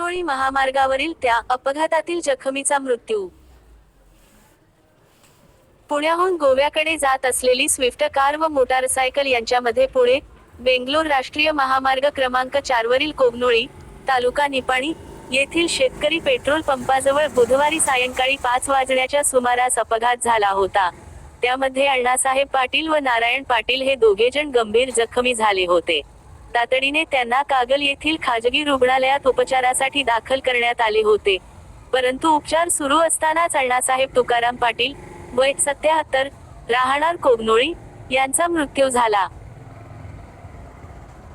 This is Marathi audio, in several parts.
कोगनोळी महामार्गावरील त्या अपघातातील जखमीचा मृत्यू. पुण्याहून गोव्याकडे जात असलेली स्विफ्ट कार व मोटारसायकल यांच्यामध्ये पुणे बेंगलोर राष्ट्रीय महामार्ग क्रमांक चारवरील कोगनोळी तालुका निपाणी येथील शेतकरी पेट्रोल पंपाजवळ बुधवारी सायंकाळी पाच वाजण्याच्या सुमारास अपघात झाला होता. त्यामध्ये अण्णासाहेब पाटील व नारायण पाटील हे दोघेजण गंभीर जखमी झाले होते. तातडीने त्यांना कागल येथील खाजगी रुग्णालयात उपचारासाठी दाखल करण्यात आले होते. परंतु उपचार सुरू असतानाच अण्णासाहेब तुकाराम पाटील वय सत्याहत्तर राहणार कोगनोळी यांचा मृत्यू झाला.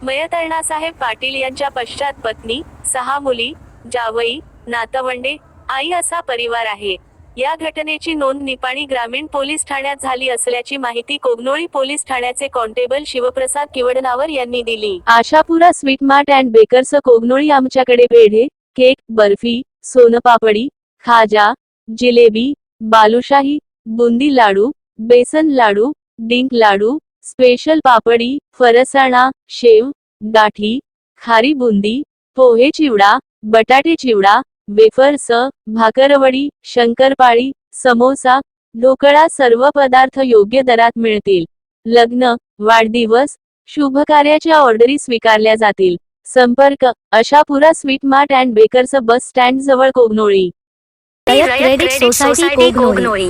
मयत अण्णासाहेब पाटील यांच्या पश्चात पत्नी सहा मुली जावई नातवंडे आई असा परिवार आहे. या घटनेची नोंद निपाणी ग्रामीण पोलीस ठाण्यात झाली असल्याची माहिती कोगनोळी पोलीस ठाण्याचे कॉन्टेबल शिवप्रसाद किवडनावर यांनी दिली. Ashapura sweet mart and bakers Kognoli आमच्याकडे पेढे केक बर्फी सोनपापडी खाजा जिलेबी बालुशाही बुंदी लाडू बेसन लाडू डिंक लाडू स्पेशल पापडी फरसाणा शेव गाठी खारी बुंदी पोहे चिवडा बटाटे चिवडा वेफर्स भाकरवडी शंकरपाळी समोसा ढोकळा सर्व पदार्थ योग्य दरात मिळतील. लग्न वाढदिवस शुभ कार्याच्या ऑर्डरी स्वीकारल्या जातील. संपर्क Ashapura sweet mart and bakers bus stand जवळ कोगनोळी. सोसायटी कोगनोळी.